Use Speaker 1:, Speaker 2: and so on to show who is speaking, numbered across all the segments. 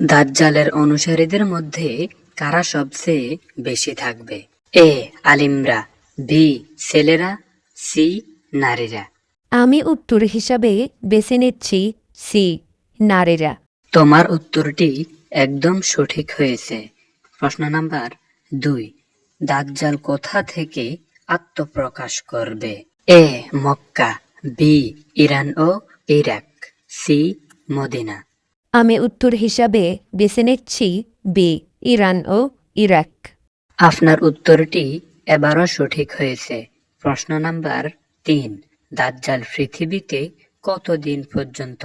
Speaker 1: দাজ্জালের অনুসারীদের মধ্যে কারা সবচেয়ে বেশি থাকবে? এ আলিমরা বি ছেলেরা সি নারীরা।
Speaker 2: আমি উত্তর হিসাবে বেছে নিচ্ছি সি নারীরা।
Speaker 1: তোমার উত্তরটি একদম সঠিক হয়েছে। প্রশ্ন নাম্বার দুই দাজ্জাল কোথা থেকে আত্মপ্রকাশ করবে? এ মক্কা বি ইরান ও ইরাক সি মদিনা।
Speaker 2: আমি উত্তর হিসাবে বেছে নিচ্ছি বি ইরান ও ইরাক।
Speaker 1: আপনার উত্তরটি এবারও সঠিক হয়েছে। প্রশ্ন নাম্বার তিন দাজ্জাল পৃথিবীতে কতদিন পর্যন্ত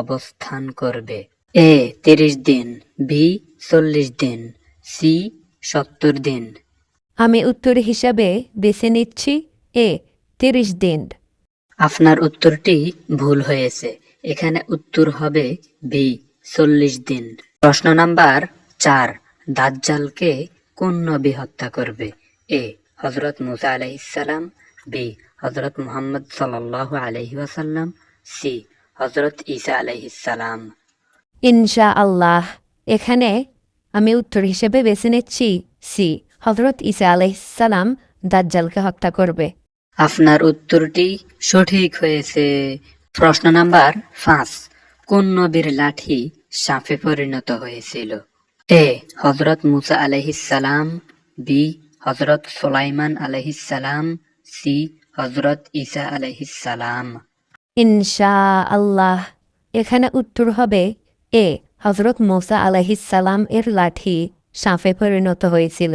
Speaker 1: অবস্থান করবে? এ তিরিশ দিন বি চল্লিশ দিন সি সত্তর দিন।
Speaker 2: আমি উত্তর হিসাবে বেছে নিচ্ছি এ তিরিশ দিন।
Speaker 1: আপনার উত্তরটি ভুল হয়েছে। এখানে উত্তর হবে বি চল্লিশ দিন। প্রশ্ন নাম্বার চার দাজ্জালকে কোন নবী হত্যা করবে? এ হজরত মুসা আলাইসালাম বি হজরত মুহাম্মদ সাল্লাহ আলহি ওয়াসাল্লাম সি হজরত ঈসা আলাইহিসালাম
Speaker 2: ইনশা আল্লাহ এখানে আমি উত্তর হিসেবে বেছে নিচ্ছি সি হজরত ইসা আলাইসালাম দাজ্জালকে হত্যা করবে।
Speaker 1: আপনার উত্তরটি সঠিক হয়েছে। প্রশ্ন নাম্বার পাঁচ কোন নবীর লাঠি সাপে পরিণত হয়েছিল? এ হজরত মুসা আলহিসাল্লাম বি হজরত সোলাইমান আলহিসাল্লাম সি হজরত ঈসা আলহিসাল্লাম
Speaker 2: ইনশা আল্লাহ এখানে উত্তর হবে এ হজরত মোসা আলাহিসাল্লাম এর লাঠি সাঁফে পরিণত হয়েছিল।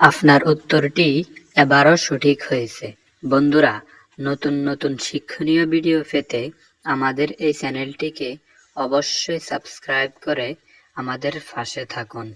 Speaker 1: আপনার উত্তরটি এবারও সঠিক হয়েছে। বন্ধুরা নতুন নতুন শিক্ষণীয় ভিডিও পেতে আমাদের এই চ্যানেলটিকে অবশ্যই সাবস্ক্রাইব করে আমাদের পাশে থাকুন।